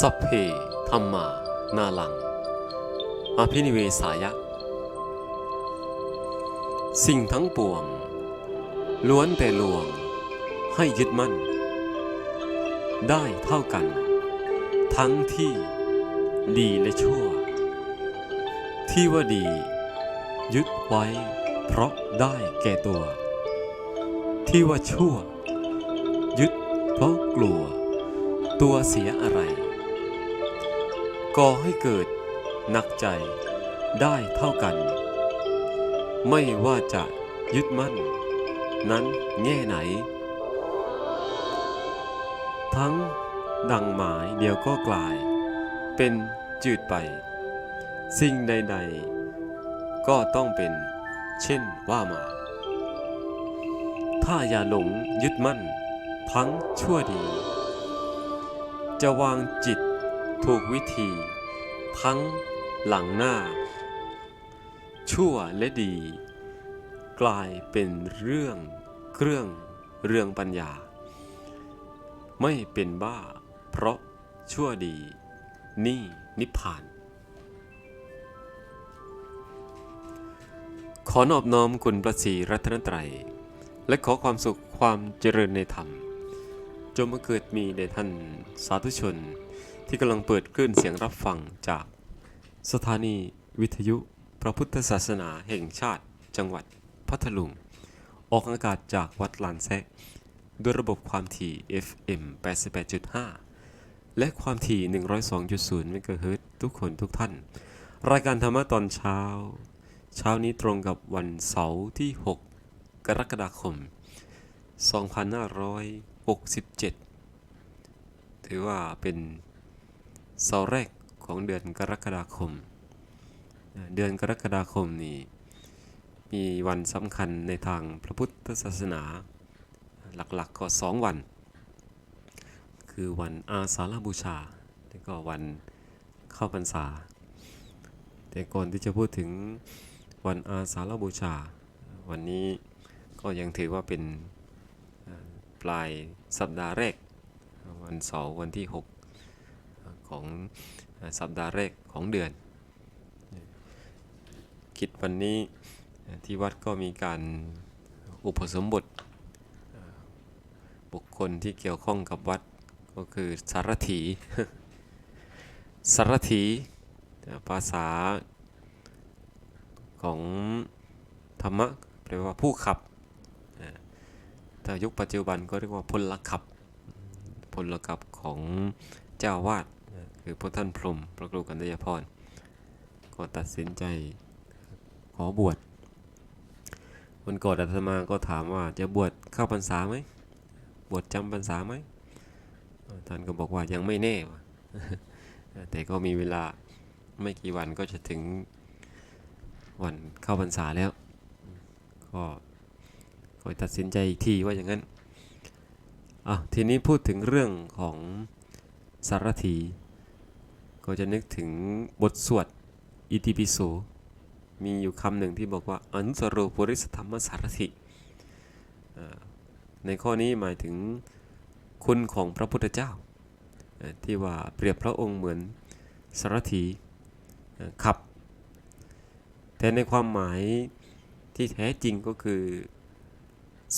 สัพเพธรรมานาลัง อภินิเวสายะ สิ่งทั้งปวง ล้วนแต่ลวง ให้ยึดมั่น ได้เท่ากัน ทั้งที่ดีและชั่ว ที่ว่าดี ยึดไว้ เพราะได้แก่ตัว ที่ว่าชั่ว ยึดเพราะกลัว ตัวเสียอะไร ก่อให้เกิดหนักใจได้เท่ากัน ไม่ว่าจะยึดมั่น นั้นแง่ไหน ทั้งดังหมายเดียวก็กลาย เป็นจืดไป สิ่งใด ๆ ก็ต้องเป็นเช่นว่ามา ถ้าอย่าหลงยึดมั่น ทั้งชั่วดี จะวางจิต ถูกวิธีทั้งหลังหน้า ชั่วและดี กลายเป็นเรื่องเครื่องเรื่องปัญญา ไม่เป็นบ้า เพราะชั่วดี นี่นิพพาน ขอนอบน้อมคุณพระศรีรัตนตรัย และขอความสุขความเจริญในธรรมจงมาเกิดมีแด่ท่านสาธุชน ที่กำลังเปิดคลื่นเสียงรับฟังจาก สถานีวิทยุพระพุทธศาสนาแห่งชาติ จังหวัดพัทลุง ออกอากาศจากวัดลานแซะด้วยระบบความถี่ FM 88.5 และความถี่ 102.0เมกะเฮิรตทุกคนทุกท่าน รายการธรรมะตอนเช้า เช้านี้ตรงกับวันเสาร์ที่ 6 กรกฎาคม 2567 ถือว่าเป็น เสาร์แรกของเดือนกรกฎาคม เดือนกรกฎาคมนี้มีวันสำคัญในทางพระพุทธศาสนา หลักๆก็สองวัน คือวันอาสาฬบูชา และก็วันเข้าพรรษา แต่ก่อนที่จะพูดถึงวันอาสาฬบูชา วันนี้ก็ยังถือว่าเป็นปลายสัปดาห์แรก วันเสาร์วันที่ 6 ของสัปดาห์แรกของเดือน คิดวันนี้ที่วัดก็มีการอุปสมบทบุคคลที่เกี่ยวข้องกับวัดก็คือสารถีสารถีภาษาของธรรมะแปลว่าผู้ขับแต่ยุคปัจจุบันก็เรียกว่าพลขับพลขับของเจ้าวาด คือพระท่านพรหมพระครูกันตยพรก็ตัดสินใจขอบวชวันก่อนอาตมาก็ถามว่าจะบวชเข้าพรรษาไหมบวชจำพรรษาไหมท่านก็บอกว่ายังไม่แน่แต่ก็มีเวลาไม่กี่วันก็จะถึงวันเข้าพรรษาแล้ว ก็คอยตัดสินใจอีกทีว่าอย่างนั้นอะทีนี้พูดถึงเรื่องของสารถี ก็จะนึกถึงบทสวดอิติปิโส มีอยู่คำหนึ่งที่บอกว่าอนุสโรปุริสธรรมสารถิในข้อนี้หมายถึงคุณของพระพุทธเจ้า ที่ว่าเปรียบพระองค์เหมือนสารถีขับ แต่ในความหมายที่แท้จริงก็คือ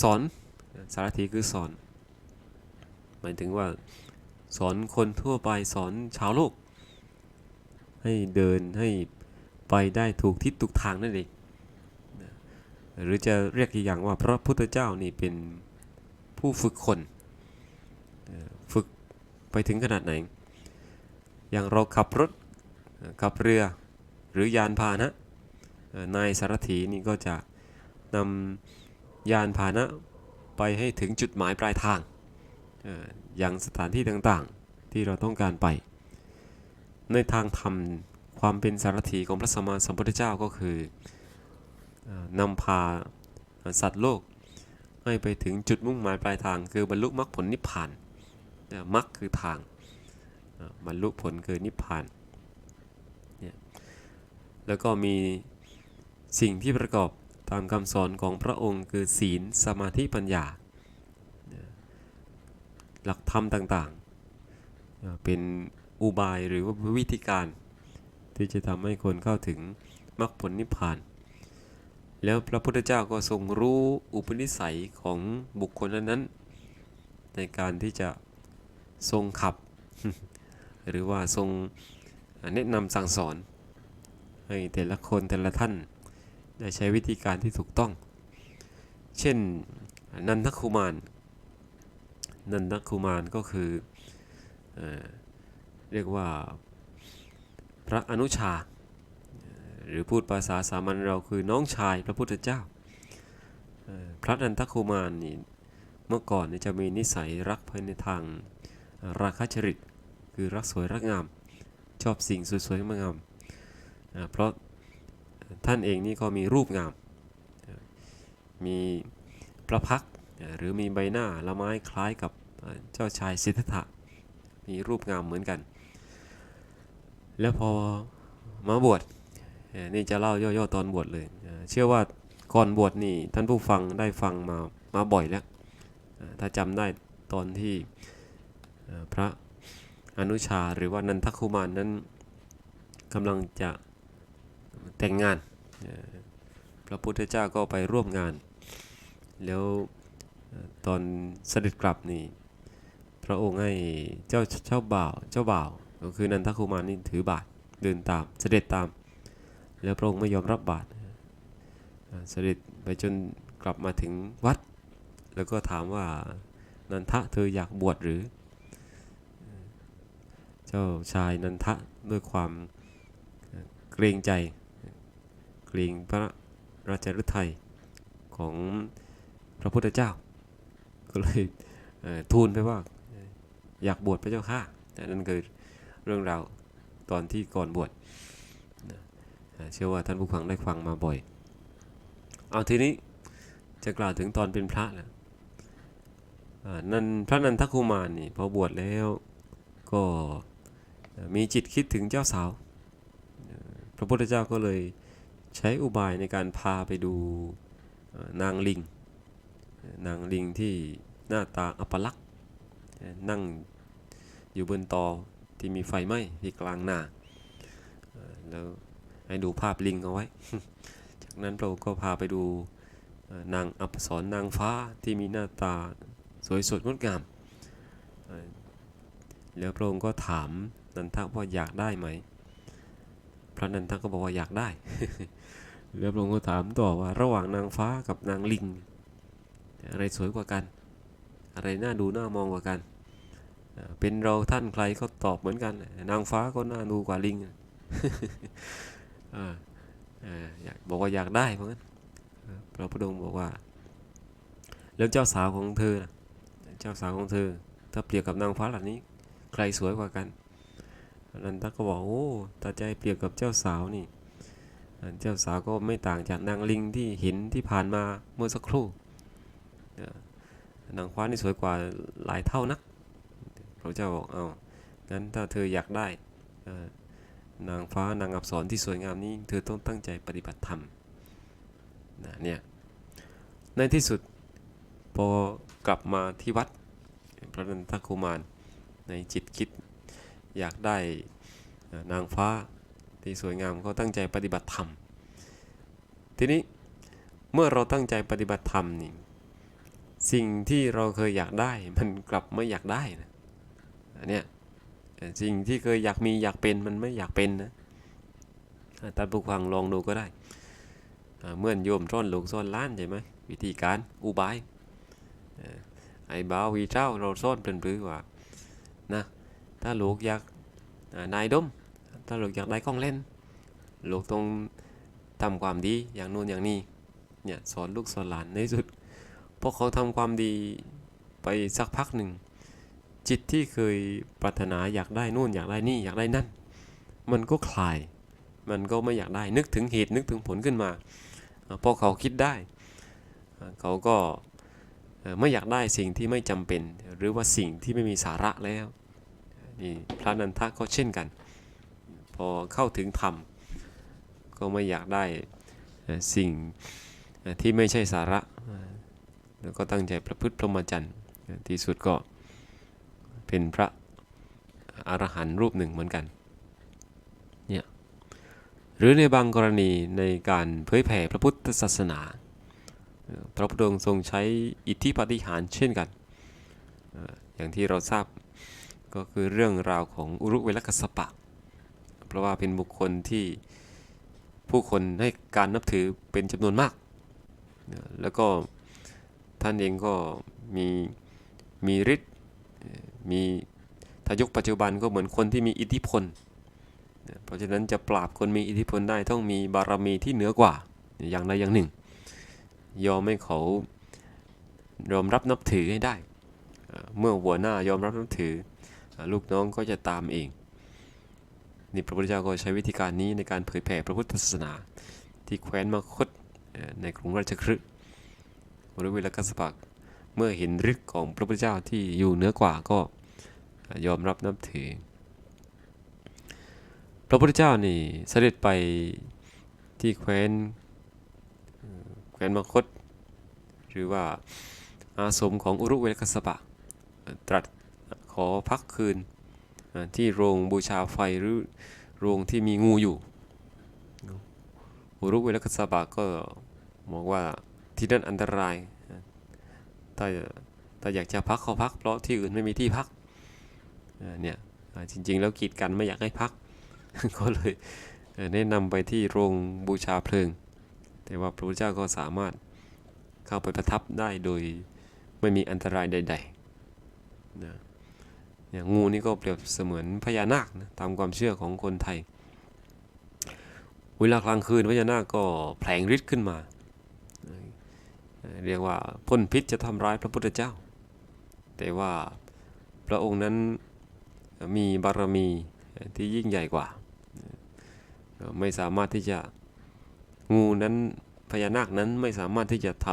สอนสารถีคือสอน หมายถึงว่าสอนคนทั่วไปสอนชาวโลก ให้เดินให้ไปได้ถูกทิศถูกทางนั่นเองหรือจะเรียกอีกอย่างว่าพระพุทธเจ้านี่เป็นผู้ฝึกคนฝึกไปถึงขนาดไหน อย่างเราขับรถขับเรือหรือยานพาหนะนายสารถีนี่ก็จะนำยานพาหนะไปให้ถึงจุดหมายปลายทางเอ่อยังสถานที่ต่างๆที่เราต้องการไป ในทางธรรมความเป็นสารถีของพระสัมมาสัมพุทธเจ้าก็คือนำพาสัตว์โลก ให้ไปถึงจุดมุ่งหมายปลายทาง คือบรรลุมรรคผลนิพพานเอ่มรรคคือทางบรรลุผลคือนิพพานเนี่ยแล้วก็มีสิ่งที่ประกอบตามคำสอนของพระองค์คือศีลสมาธิปัญญา หลักธรรมต่างๆ เป็น อุบายหรือว่าวิธีการ ที่จะทำให้คนเข้าถึงมรรคผลนิพพาน แล้วพระพุทธเจ้าก็ทรงรู้อุปนิสัยของบุคคลนั้นๆ ในการที่จะทรงขับ หรือว่าทรงแนะนำสั่งสอน ให้แต่ละคนแต่ละท่าน ได้ใช้วิธีการที่ถูกต้อง เช่นนันทคุมารนันทคุมารก็คืออ เรียกว่าพระอนุชา หรือพูดภาษาสามัญเราคือน้องชายพระพุทธเจ้า พระนันทคุมารนี่เมื่อก่อนจะมีนิสัยรักไปในทางราคะจริต คือรักสวยรักงาม ชอบสิ่งสวยๆงามๆเพราะท่านเองนี่ก็มีรูปงาม มีพระพักหรือมีใบหน้าละไม้คล้ายกับเจ้าชายสิทธัตถะมีรูปงามเหมือนกัน แล้วพอมาบวชนี่จะเล่าย่อๆตอนบวชเลย เชื่อว่าก่อนบวชนี่ท่านผู้ฟังได้ฟังมามาบ่อยแล้ว ถ้าจำได้ตอนที่พระอนุชาหรือว่านันทคุมารนั้นกำลังจะแต่งงาน พระพุทธเจ้าก็ไปร่วมงาน แล้วตอนเสด็จกลับนี่ พระองค์ให้เจ้าเจ้าบ่าวเจ้าบ่าว ก็คือนันทคุมารนี่ถือบาตรเดินตามเสด็จตาม แล้วพระองค์ไม่ยอมรับบาตรอ่าเสด็จไปจนกลับมาถึงวัด แล้วก็ถามว่านันทะเธออยากบวชหรือ เจ้าชายนันทะด้วยความเกรงใจ เกรงพระราชฤทัยของพระพุทธเจ้า ก็เลยทูลไปว่าอยากบวชพระเจ้าค่ะแต่นั่นคือ เรื่องราวตอนที่ก่อนบวชเชื่อว่าท่านผู้ฟังได้ฟังมาบ่อย เอาทีนี้จะกล่าวถึงตอนเป็นพระแล้วอ่นันพระนันทคุมารนี่พอบวชแล้วก็มีจิตคิดถึงเจ้าสาว พระพุทธเจ้าก็เลยใช้อุบายในการพาไปดูนางลิง นางลิงที่หน้าตาอัปลักษณ์นั่งอยู่บนตอ ที่มีไฟไหม้ที่กลางนาแล้วให้ดูภาพลิงเอาไว้ จากนั้นพระองค์ก็พาไปดูนางอัปสรนางฟ้าที่มีหน้าตาสวยสดงดงาม แล้วพระองค์ก็ถามนันทะว่าอยากได้ไหม พระนันทะก็บอกว่าอยากได้ แล้วพระองค์ก็ถามต่อว่าระหว่างนางฟ้ากับนางลิง อะไรสวยกว่ากัน อะไรน่าดูน่ามองกว่ากัน เป็นเราท่านใครก็ตอบเหมือนกัน นางฟ้าก็น่าดูกว่าลิงอ่าอ่าอยากบอกว่าอยากได้เพราะงั้นพระพุทธองค์บอกว่า แล้วเจ้าสาวของเธอนะเจ้าสาวของเธอ ถ้าเปรียบกับนางฟ้าเหล่านี้ ใครสวยกว่ากันนันทก็บอกโอ้ถ้าให้เปรียบกับเจ้าสาวนี่เจ้าสาวก็ไม่ต่างจากนางลิงที่เห็นที่ผ่านมาเมื่อสักครู่นางฟ้านี่สวยกว่าหลายเท่านัก ระเจ้าบอกเอางั้นถ้าเธออยากได้นางฟ้านางอับสรที่สวยงามนี้ เธอต้องตั้งใจปฏิบัติธรรมนะเนี่ยในที่สุดพอกลับมาที่วัดพระนันทคุมารในจิตคิดอยากได้นางฟ้าที่สวยงามก็ตั้งใจปฏิบัติธรรม ทีนี้เมื่อเราตั้งใจปฏิบัติธรรมนี่สิ่งที่เราเคยอยากได้มันกลับไม่อยากได้นะ อันเนี้ยสิ่งที่เคยอยากมีอยากเป็นมันไม่อยากเป็นนะท่านผู้ฟังลองดูก็ได้เมื่อนโยมซ่อนลูกซ่อนล้านใช่ไหมวิธีการอุบายไอ้บ่าววีเจ้าเราซ่อนเป็นหรือว่านะถ้าลูกอยากนายดม ถ้าลูกอยากได้ของเล่นลูกต้องทำความดีอย่างนู้นอย่างนี้เนี่ยสอนลูกสอนหลานในสุดพอเขาทำความดีไปสักพักหนึ่ง จิตที่เคยปรารถนาอยากได้นู่นอยากได้นี่อยากได้นั่น มันก็คลาย มันก็ไม่อยากได้นึกถึงเหตุนึกถึงผลขึ้นมาพอเขาคิดได้ เขาก็ไม่อยากได้สิ่งที่ไม่จำเป็น หรือว่าสิ่งที่ไม่มีสาระแล้วนี่พระนันทะก็เช่นกัน พอเข้าถึงธรรมก็ไม่อยากได้สิ่งที่ไม่ใช่สาระ แล้วก็ตั้งใจประพฤติพรหมจรรย์ที่สุดก็ เป็นพระอรหันต์รูปหนึ่งเหมือนกันเนี่ยหรือในบางกรณีในการเผยแผ่พระพุทธศาสนา พระพุทธองค์ทรงใช้อิทธิปฏิหารเช่นกัน อย่างที่เราทราบก็คือเรื่องราวของอุรุเวลกัสปะ เพราะว่าเป็นบุคคลที่ผู้คนให้การนับถือเป็นจำนวนมาก แล้วก็ท่านเองก็มีมีฤทธิ์ มีถ้ายุคปัจจุบันก็เหมือนคนที่มีอิทธิพล เพราะฉะนั้นจะปราบคนมีอิทธิพลได้ต้องมีบารมีที่เหนือกว่าอย่างใดอย่างหนึ่ง ยอมให้เขายอมรับนับถือให้ได้ เมื่อหัวหน้ายอมรับนับถืออลูกน้องก็จะตามเอง นี่พระพุทธเจ้าก็ใช้วิธีการนี้ในการเผยแผ่พระพุทธศาสนา ที่แคว้นมคตในกรุงราชคฤห์วรวิลกัสสปะ เมื่อเห็นฤทธิ์ของพระพุทธเจ้าที่อยู่เหนือกว่าก็ยอมรับนับถือ พระพุทธเจ้านี่เสด็จไปที่แคว้นแคว้นมคต หรือว่าอาสมของอุรุเวลกัสสปะ ตรัสขอพักคืนที่โรงบูชาไฟหรือโรงที่มีงูอยู่ อุรุเวลกัสสปะก็บอกว่าที่นั่นอันตราย อ่าถ้าถ้าอยากจะพักเขาพัก เพราะที่อื่นไม่มีที่พักเนี่ยจริง ๆ แล้วกีดกันไม่อยากให้พัก ก็เลยแนะนำไปที่โรงบูชาเพลิง แต่ว่าพระพุทธเจ้าก็สามารถเข้าไปประทับได้โดยไม่มีอันตรายใดๆนะอย่างงูนี่ก็เปรียบเสมือนพญานาคนะตามความเชื่อของคนไทย เวลากลางคืนพญานาคก็แผลงฤทธิ์ขึ้นมา เรียกว่าพ่นพิษจะทำร้ายพระพุทธเจ้า แต่ว่าพระองค์นั้นมีบารมีที่ยิ่งใหญ่กว่า ไม่สามารถที่จะงูนั้นพญานาคนั้นไม่สามารถที่จะท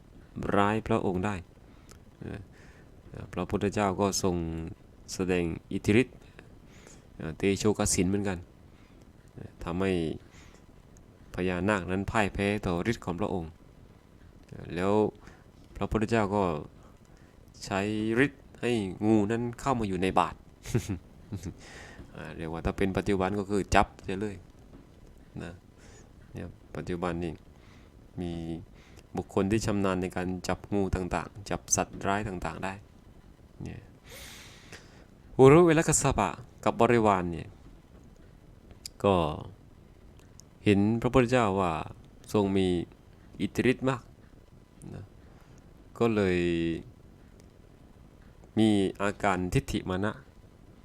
ำร้ายพระองค์ได้ พระพุทธเจ้าก็ทรงแสดงอิทธิฤทธิ์เตโชกสินเหมือนกันทำให้พญานาคนั้นพ่ายแพ้ต่อฤทธิ์ของพระองค์ แล้วพระพุทธเจ้าก็ใช้ฤทธิ์ให้งูนั้นเข้ามาอยู่ในบาตรเรียกว่าถ้าเป็นปัจจุบันก็คือจับเสียเลยนะเนี่ยปัจจุบันนี่มีบุคคลที่ชำนาญในการจับงูต่างๆ จับสัตว์ร้ายต่างๆได้เนี่ยอุรุเวลกัสปะกับบริวารเนี่ยก็เห็นพระพุทธเจ้าว่าทรงมีอิทธิฤทธิ์มาก นะก็เลยมีอาการทิฏฐิมานะ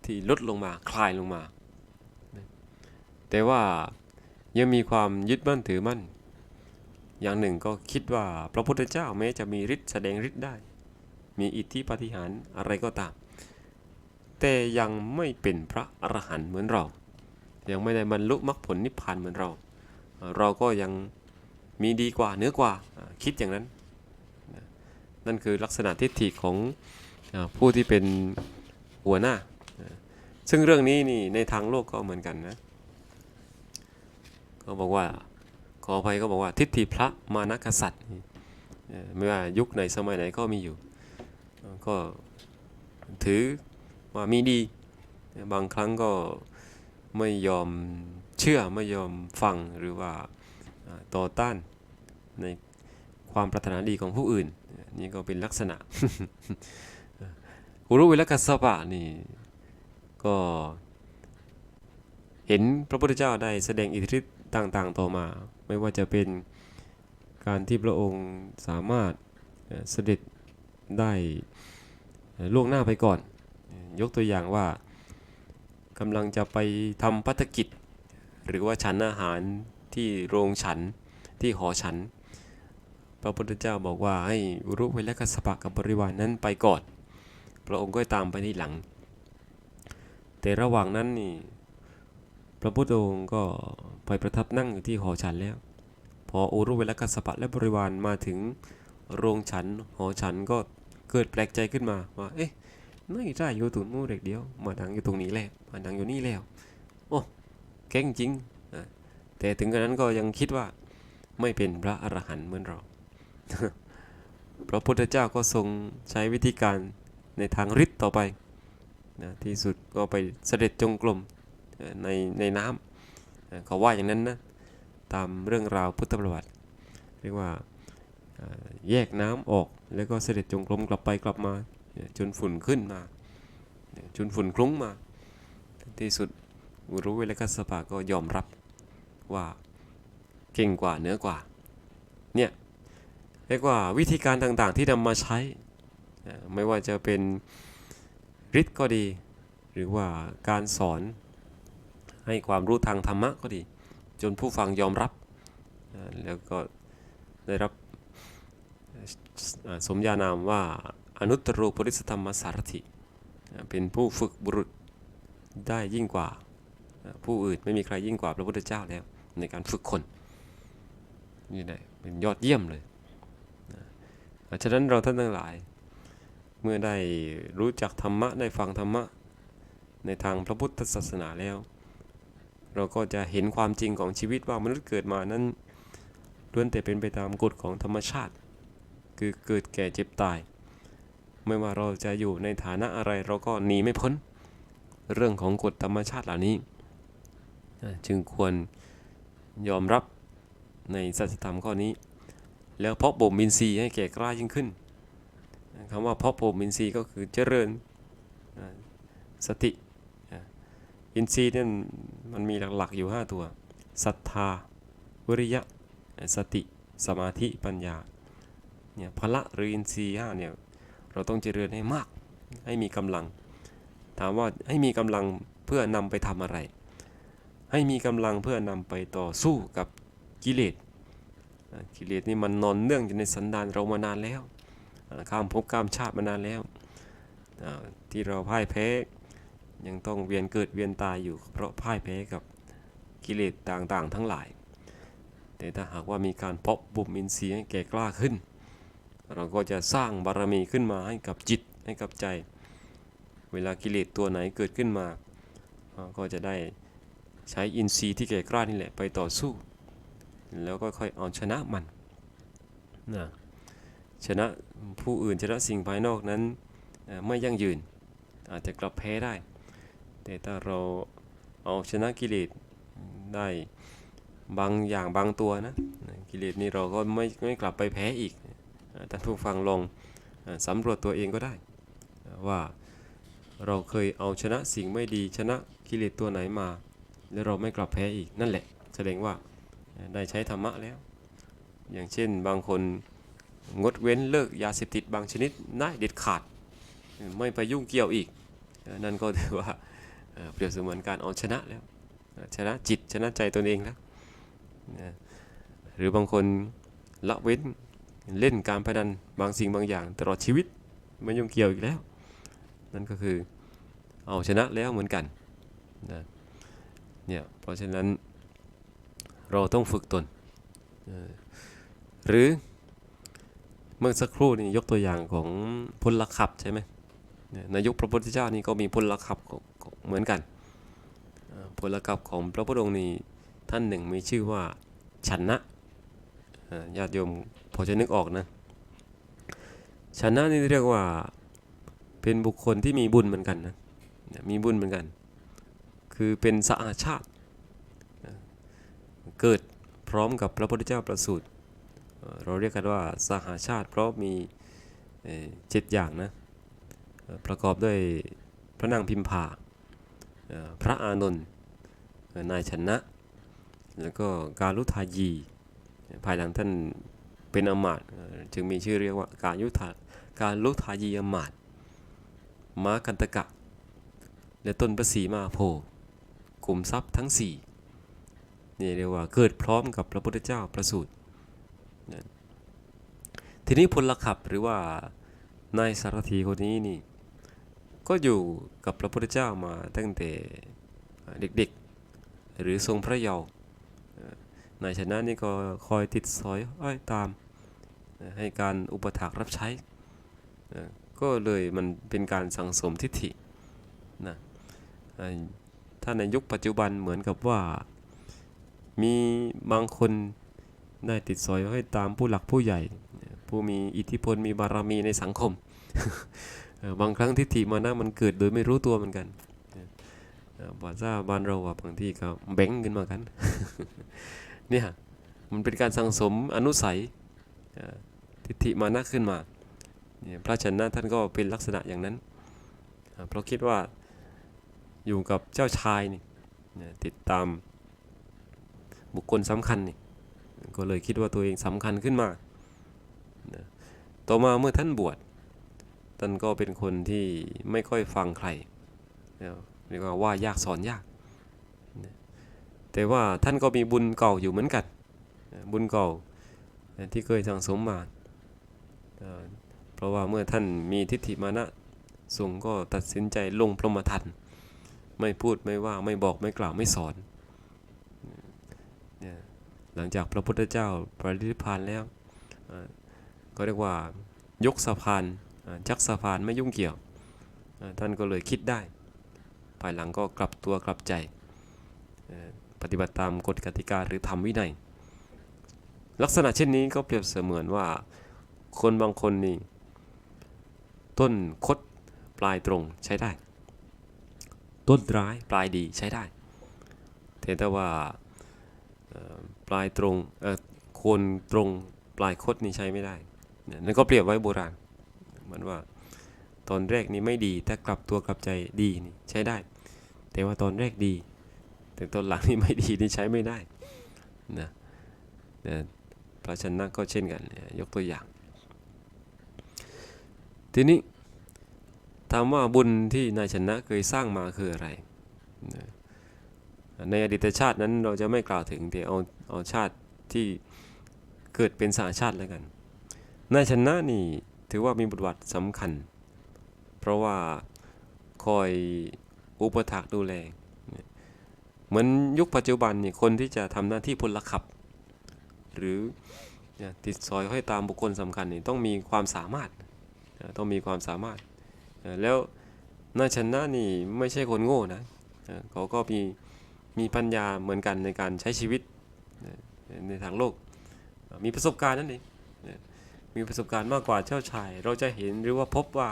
ที่ลดลงมาคลายลงมา แต่ว่ายังมีความยึดมั่นถือมั่น อย่างหนึ่งก็คิดว่าพระพุทธเจ้าแม้จะมีฤทธิ์แสดงฤทธิ์ได้ มีอิทธิปาฏิหาริย์อะไรก็ตาม แต่ยังไม่เป็นพระอรหันต์เหมือนเรา ยังไม่ได้บรรลุมรรคผลนิพพานเหมือนเรา เราก็ยังมีดีกว่าเหนือกว่าคิดอย่างนั้น นั่นคือลักษณะทิฏฐิของผู้ที่เป็นหัวหน้า ซึ่งเรื่องนี้นี่ในทางโลกก็เหมือนกันนะก็บอกว่าขออภัยก็บอกว่าทิฏฐิพระมานกษัตริย์ไม่ว่ายุคไหนสมัยไหนก็มีอยู่ ก็ถือว่ามีดี บางครั้งก็ไม่ยอมเชื่อไม่ยอมฟังหรือว่าต่อต้านในความปรารถนาดีของผู้อื่น นี่ก็เป็นลักษณะอุรุเวลกัสปะนี่ก็เห็นพระพุทธเจ้าได้แสดงอิทธิฤทธิ์ต่าง ๆ ต่อมา ไม่ว่าจะเป็นการที่พระองค์สามารถเสด็จได้ล่วงหน้าไปก่อน ยกตัวอย่างว่ากำลังจะไปทำพัฒกิจ หรือว่าฉันอาหารที่โรงฉันที่หอฉัน พระพุทธเจ้าบอกว่าให้อุรุเวลกัสสปะกับบริวารนนั้นไปก่อน พระองค์ก็ตามไปที่หลัง แต่ระหว่างนั้นนี่พระพุทธองค์ก็ไปประทับนั่งอยู่ที่หอฉันแล้ว พออุรุเวลกัสปะและบริวารมาถึงโรงฉันหอฉันก็เกิดแปลกใจขึ้นมาว่าเอ๊ะไม่ใช่อยู่ตรงนู้นเด็กเดียว มาดังอยู่ตรงนี้แล้วมาดังอยู่นี่แล้วโอ้เก่งจริงแต่ถึงกระนั้นก็ยังคิดว่าไม่เป็นพระอรหันต์เหมือนเรา พระพุทธเจ้าก็ทรงใช้วิธีการในทางฤทธิ์ต่อไปนะที่สุดก็ไปเสด็จจงกรมในในน้ำเขาว่าอย่างนั้นนะตามเรื่องราวพุทธประวัติ เรียกว่าแยกน้ำออกแล้วก็เสด็จจงกรมกลับไปกลับมาจนฝุ่นขึ้นมาจนฝุ่นคลุ้งมา ที่สุดอุรุเวลกัสปะก็ยอมรับว่าเก่งกว่าเหนือกว่าเนี่ย เรียกว่าวิธีการต่างๆที่นำมาใช้ ไม่ว่าจะเป็นฤทธิ์ก็ดี หรือว่าการสอนให้ความรู้ทางธรรมะก็ดี จนผู้ฟังยอมรับ แล้วก็ได้รับสมญานามว่าอนุตตรโรปริสธรรมสารถิ เป็นผู้ฝึกบุรุษได้ยิ่งกว่าผู้อื่นไม่มีใครยิ่งกว่าพระพุทธเจ้าแล้วในการฝึกคนนี่แหละเป็นยอดเยี่ยมเลย ฉะนั้นเราท่านทั้งหลาย เมื่อได้รู้จักธรรมะได้ฟังธรรมะ ในทางพระพุทธศาสนาแล้ว เราก็จะเห็นความจริงของชีวิตว่ามนุษย์เกิดมานั้นล้วนแต่เป็นไปตามกฎของธรรมชาติ คือเกิดแก่เจ็บตาย ไม่ว่าเราจะอยู่ในฐานะอะไรเราก็หนีไม่พ้น เรื่องของกฎธรรมชาติเหล่านี้ จึงควรยอมรับในสัจธรรมข้อนี้ แล้วเพาะบ่มอินทรีย์ให้แก่กล้ายิ่งขึ้นคำว่าเพาะบ่มอินทรีย์ก็คือเจริญสติอินทรีย์เนี่ยมันมีหลักๆอยู่ 5 ตัวศรัทธา วิริยะ สติ สมาธิปัญญาเนี่ยพละหรืออินทรีย์ห้าเนี่ยเราต้องเจริญให้มากให้มีกำลัง ถามว่าให้มีกำลังเพื่อนำไปทำอะไร ให้มีกำลังเพื่อนำไปต่อสู้กับกิเลส กิเลสนี่มันนอนเนื่องอยู่ในสันดานเรามานานแล้วข้ามภพข้ามชาติมานานแล้ว ที่เราพ่ายแพ้ยังต้องเวียนเกิดเวียนตายอยู่เพราะพ่ายแพ้กับกิเลสต่างๆ ทั้งหลาย แต่ถ้าหากว่ามีการเพาะบ่มอินทรีย์ให้แก่กล้าขึ้น เราก็จะสร้างบารมีขึ้นมาให้กับจิตให้กับใจ เวลากิเลสตัวไหนเกิดขึ้นมา ก็จะได้ใช้อินทรีย์ที่แก่กล้านี่แหละไปต่อสู้ แล้วก็ค่อยเอาชนะมันนะชนะผู้อื่นชนะสิ่งภายนอกนั้นไม่ยั่งยืน อาจจะกลับแพ้ได้ แต่ถ้าเราเอาชนะกิเลสได้บางอย่างบางตัวนะกิเลสนี่เราก็ไม่ไม่กลับไปแพ้อีกท่านผู้ฟังลองสำรวจตัวเองก็ได้ ว่าเราเคยเอาชนะสิ่งไม่ดีชนะกิเลสตัวไหนมา แล้วเราไม่กลับแพ้อีกนั่นแหละ แสดงว่า ได้ใช้ธรรมะแล้ว อย่างเช่นบางคนงดเว้นเลิกยาเสพติดบางชนิดได้เด็ดขาด ไม่ไปยุ่งเกี่ยวอีก นั่นก็ถือว่าเปรียบเสมือนการเอาชนะแล้วชนะจิตชนะใจตนเองแล้วหรือบางคนละเว้นเล่นการพนันบางสิ่งบางอย่างตลอดชีวิตไม่ยุ่งเกี่ยวอีกแล้ว นั่นก็คือเอาชนะแล้วเหมือนกันนะเนี่ยเพราะฉะนั้น เราต้องฝึกตน หรือเมื่อสักครู่นี่ยกตัวอย่างของพลขับใช่ไหมในยุคพระพุทธเจ้านี่ก็มีพลขับเหมือนกันพลขับของพระพุทธองค์นี่ท่านหนึ่งมีชื่อว่าชันนะญาติโยมพอจะนึกออกนะชันนะนี่เรียกว่าเป็นบุคคลที่มีบุญเหมือนกันนะมีบุญเหมือนกัน คือเป็นสะอาชาติ เกิดพร้อมกับพระพุทธเจ้าประสูติเราเรียกกันว่าสหาชาติ เพราะมีเจ็ดอย่างนะประกอบด้วยพระนางพิมพาพระอานนท์นายชนะ แล้วก็การลุทายี ภายหลังท่านเป็นอมาตจึงมีชื่อเรียกว่าการยุทธาการลุทายีอมาตม้ากันตกะ และต้นประสีมาโพกลุ่มทรัพย์ทั้งสี่ นี่เรียกว่าเกิดพร้อมกับพระพุทธเจ้าประสูติทีนี้พลขับหรือว่านายสารถีคนนี้นี่ก็อยู่กับพระพุทธเจ้ามาตั้งแต่เด็กๆ หรือทรงพระเยาว์นายชนะนี่ก็คอยติดสอยอ้อยตามให้การอุปถักรับใช้ ก็เลยมันเป็นการสังสมทิฏฐินะถ้าในยุคปัจจุบันเหมือนกับว่า มีบางคนได้ติดสอยห้อยตามผู้หลักผู้ใหญ่ ผู้มีอิทธิพลมีบารมีในสังคม บางครั้งทิฏฐิมานะมันเกิดโดยไม่รู้ตัวเหมือนกันเอ่าบ้านเราอะบางที่ก็แบงขึ้นมากัน เนี่ยมันเป็นการสังสมอนุสัยทิฏฐิมานะขึ้นมาเนี่ยพระชนะท่านก็เป็นลักษณะอย่างนั้น เพราะคิดว่าอยู่กับเจ้าชายนี่เนี่ยติดตาม บุคคลสำคัญนี่ก็เลยคิดว่าตัวเองสำคัญขึ้นมา ต่อมาเมื่อท่านบวช ท่านก็เป็นคนที่ไม่ค่อยฟังใครเรียกว่าว่ายากสอนยาก แต่ว่าท่านก็มีบุญเก่าอยู่เหมือนกัน บุญเก่าที่เคยสั่งสมมา เพราะว่าเมื่อท่านมีทิฏฐิมานะสูงก็ตัดสินใจลงพรหมทัน ไม่พูดไม่ว่าไม่บอกไม่กล่าวไม่สอน หลังจากพระพุทธเจ้าปรินิพพานแล้วก็เรียกว่ายกสะพานจักสะพานไม่ยุ่งเกี่ยว ท่านก็เลยคิดได้ ภายหลังก็กลับตัวกลับใจ ปฏิบัติตามกฎกติกาหรือธรรมวินัย ลักษณะเช่นนี้ก็เปรียบเสมือนว่าคนบางคนนี่ต้นคดปลายตรงใช้ได้ ต้นร้ายปลายดีใช้ได้แต่ถ้าว่า ปลายตรงเออโคนตรงปลายคดนี่ใช้ไม่ได้นั่นก็เปรียบไว้โบราณเหมือนว่าตอนแรกนี่ไม่ดีถ้ากลับตัวกลับใจดีนี่ใช้ได้ แต่ว่าตอนแรกดี แต่ตอนหลังนี่ไม่ดีนี่ใช้ไม่ได้นะนะพระชนะก็เช่นกันยยกตัวอย่าง ทีนี้ถามว่าบุญที่นายชนะเคยสร้างมาคืออะไรนะ ในอดีตชาตินั้นเราจะไม่กล่าวถึงแต่เอาเอาชาติที่เกิดเป็นสาชาติแล้วกันนายชนะนี่ถือว่ามีบทบาทสำคัญ เพราะว่าคอยอุปถักดูแลเหมือนยุคปัจจุบันนี่คนที่จะทำหน้าที่พลขับ หรือติดสอยห้อยตามบุคคลสำคัญนี่ต้องมีความสามารถต้องมีความสามารถ แล้วนายชนะนี่ไม่ใช่คนโง่นะเขาก็มี มีปัญญาเหมือนกันในการใช้ชีวิตในทางโลก มีประสบการณ์นั่นเองมีประสบการณ์มากกว่าเจ้าชาย เราจะเห็นหรือว่าพบว่า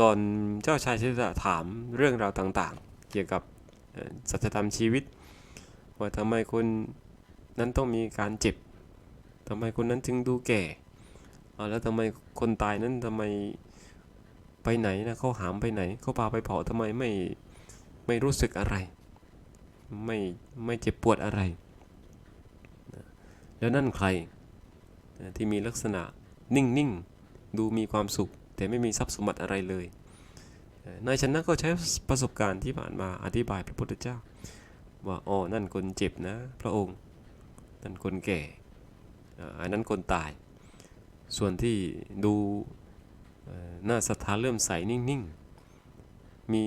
ตอนเจ้าชายที่จะถามเรื่องราวต่างๆ เกี่ยวกับสัจธรรมชีวิต ว่าทำไมคนนั้นต้องมีการเจ็บทำไมคนนั้นถึงดูแก่แล้วทำไมคนตายนั้นทำไมไปไหนนะเขาหามไปไหนเขาพาไปเผาทำไมไม่ไม่รู้สึกอะไร ไม่ไม่เจ็บปวดอะไรนะแล้วนั่นใครนะที่มีลักษณะนิ่งๆ ดูมีความสุข แต่ไม่มีทรัพย์สมบัติอะไรเลยนายชนะก็ใช้ประสบการณ์ที่ผ่านมาอธิบายพระพุทธเจ้า ว่าอ๋อนั่นคนเจ็บนะ พระองค์ นั่นคนแก่อันนั้นคนตาย ส่วนที่ดูหน้าศรัทธาเริ่มใสนิ่ง ๆ มี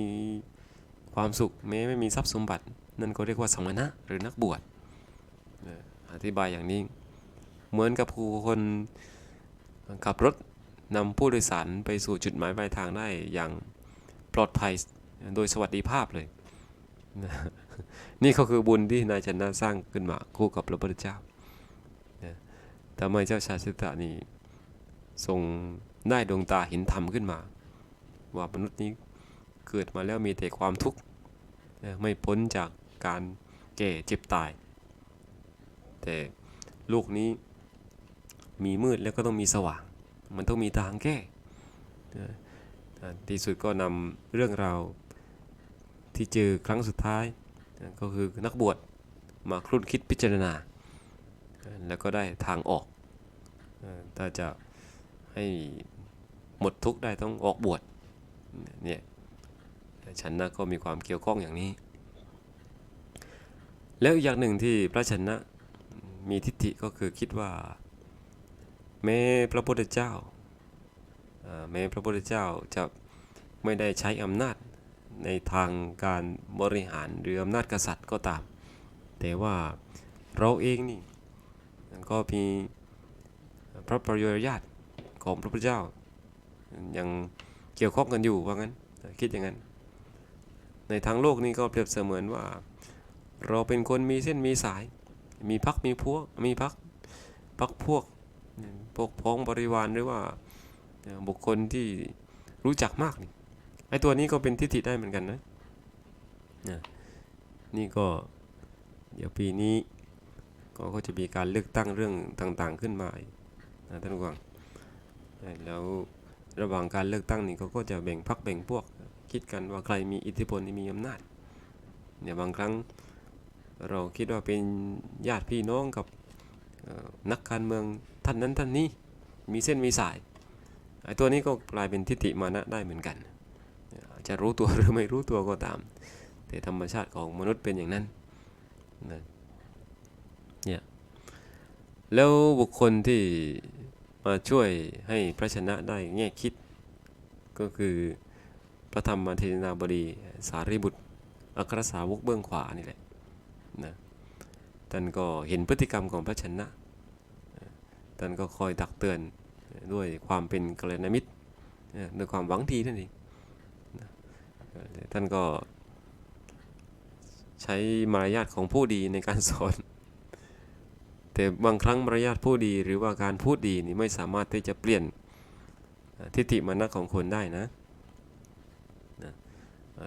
ความสุขแม้ไม่มีทรัพย์สมบัติ นั่นก็เรียกว่าสมณะหรือนักบวชอธิบายอย่างนี้ เหมือนกับผู้คนขับรถนำผู้โดยสารไปสู่จุดหมายปลายทางได้อย่างปลอดภัยโดยสวัสดิภาพเลย นี่ก็คือบุญที่นายชนะสร้างขึ้นมาคู่กับพระพุทธเจ้าทำให้เจ้าชายสิทธัตะนี่ทรงได้ดวงตาเห็นธรรมขึ้นมา ว่ามนุษย์นี้เกิดมาแล้วมีแต่ความทุกข์ไม่พ้นจาก การแก่เจ็บตาย แต่โลกนี้มีมืดแล้วก็ต้องมีสว่าง มันต้องมีทางแก้ที่สุดก็นำเรื่องราวที่เจอครั้งสุดท้ายก็คือนักบวชมาครุ่นคิดพิจารณา แล้วก็ได้ทางออกถ้าจะให้หมดทุกข์ได้ต้องออกบวชเนี่ยฉันนะก็มีความเกี่ยวข้องอย่างนี้ แล้วอีกอย่างหนึ่งที่พระชนะมีทิฏฐิก็คือคิดว่า แม้พระพุทธเจ้าแม้พระพุทธเจ้าจะไม่ได้ใช้อำนาจในทางการบริหารหรืออำนาจกษัตริย์ก็ตาม แต่ว่าเราเองนี่ก็มีพระประโยชน์ญาติของพระพุทธเจ้ายังเกี่ยวข้องกันอยู่ว่างั้นคิดอย่างนั้น ในทางโลกนี้ก็เปรียบเสมือนว่า เราเป็นคนมีเส้นมีสาย มีพักมีพวก มีพักพักพวก พวกพ้องบริวารหรือว่าบุคคลที่รู้จักมากนี่ไอ้ตัวนี้ก็เป็นทิฏฐิได้เหมือนกันนะนี่ก็เดี๋ยวปีนี้ก็ก็จะมีการเลือกตั้งเรื่องต่างๆขึ้นมานะท่านผู้ฟังแล้วระหว่างการเลือกตั้งนี่เขาก็จะแบ่งพรรคแบ่งพวก คิดกันว่าใครมีอิทธิพลมีอำนาจเนี่ยบางครั้ง เราคิดว่าเป็นญาติพี่น้องกับนักการเมืองท่านนั้นท่านนี้มีเส้นมีสายไอ้ตัวนี้ก็กลายเป็นทิฏฐิมานะได้เหมือนกันจจะรู้ตัวหรือไม่รู้ตัวก็ตาม แต่ธรรมชาติของมนุษย์เป็นอย่างนั้นนะเนี่ยแล้วบุคคลที่มาช่วยให้พระชนะได้แง่คิด ก็คือพระธรรมเทศนาบดีสารีบุตรอัครสาวกเบื้องขวานี่แหละ นะท่านก็เห็นพฤติกรรมของพระชนะท่านก็คอยตักเตือนด้วยความเป็นกัลยาณมิตรด้วยความหวังดีนั่นเองท่านก็ใช้มารยาทของผู้ดีในการสอน แต่บางครั้งมารยาทผู้ดีหรือว่าการพูดดีนี่ไม่สามารถที่จะเปลี่ยนทิฏฐิมานะของคนได้นะ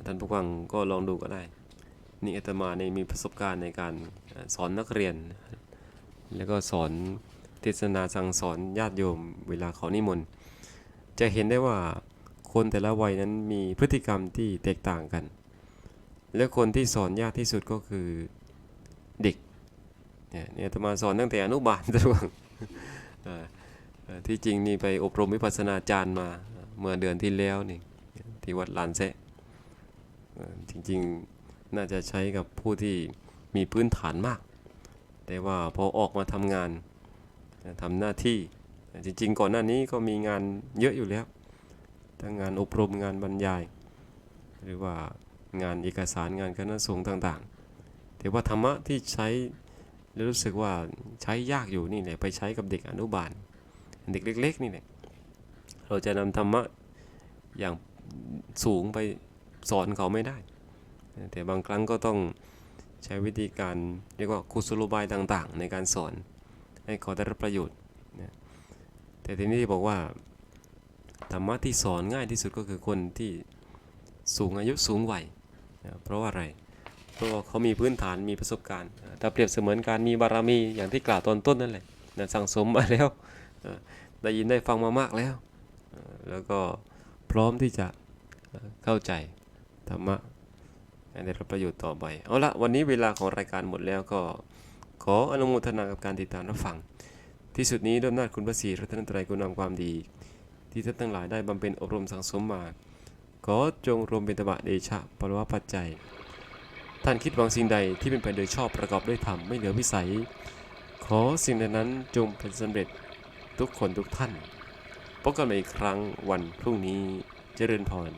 ท่านผู้ฟังก็ลองดูก็ได้ นี่อาตมาเนี่ยมีประสบการณ์ในการสอนนักเรียน แล้วก็สอนเทศนาสั่งสอนญาติโยมเวลาเขานิมนต์จะเห็นได้ว่าคนแต่ละวัยนั้นมีพฤติกรรมที่แตกต่างกัน และคนที่สอนยากที่สุดก็คือเด็กเนี่ยเนี่ยอาตมาสอนตั้งแต่อนุบาลตะวงเอ่อเอ่อที่จริงนี่ไปอบรมวิปัสสนาจารย์มาเมื่อเดือนที่แล้วนี่ที่วัดลานแซะจริง ๆ น่าจะใช้กับผู้ที่มีพื้นฐานมาก แต่ว่าพอออกมาทำงานทำหน้าที่จริงๆ ก่อนหน้านี้ก็มีงานเยอะอยู่แล้ว ทั้งงานอบรมงานบรรยาย หรือว่างานเอกสารงานคณะสงฆ์ต่างๆ แต่ว่าธรรมะที่ใช้แล้วรู้สึกว่าใช้ยากอยู่นี่แหละไปใช้กับเด็กอนุบาล เด็กเล็ก ๆ นี่แหละเราจะนำธรรมะอย่างสูงไปสอนเขาไม่ได้ แต่บางครั้งก็ต้องใช้วิธีการเรียกว่ากุศโลบายต่างๆ ในการสอนให้เขาได้รับประโยชน์นะแต่ทีนี้ที่บอกว่าธรรมะที่สอนง่ายที่สุดก็คือคนที่สูงอายุสูงวัยนะเพราะว่าอะไร เพราะว่าเขามีพื้นฐานมีประสบการณ์ ถ้าเปรียบเสมือนการมีบารมีอย่างที่กล่าวตอนต้นนั่นแหละนะสั่งสมมาแล้ว ได้ยินได้ฟังมามากแล้ว แล้วก็พร้อมที่จะเข้าใจธรรมะ ได้รับประโยชน์ต่อไป เอาละวันนี้เวลาของรายการหมดแล้วก็ ขออนุโมทนากับการติดตามรับฟัง ที่สุดนี้ด้วยอำนาจคุณพระศรีรัตนตรัยคุณงามความดี ที่ท่านทั้งหลายได้บำเพ็ญอบรมสั่งสมมา ขอจงรวมเป็นตบะเดชะปรวปัจจัย ท่านคิดหวังสิ่งใดที่เป็นไปโดยชอบประกอบด้วยธรรมไม่เหลือวิสัย ขอสิ่งนั้นจงเป็นสำเร็จทุกคนทุกท่านพบกันใหม่อีกครั้งวันพรุ่งนี้เจริญพร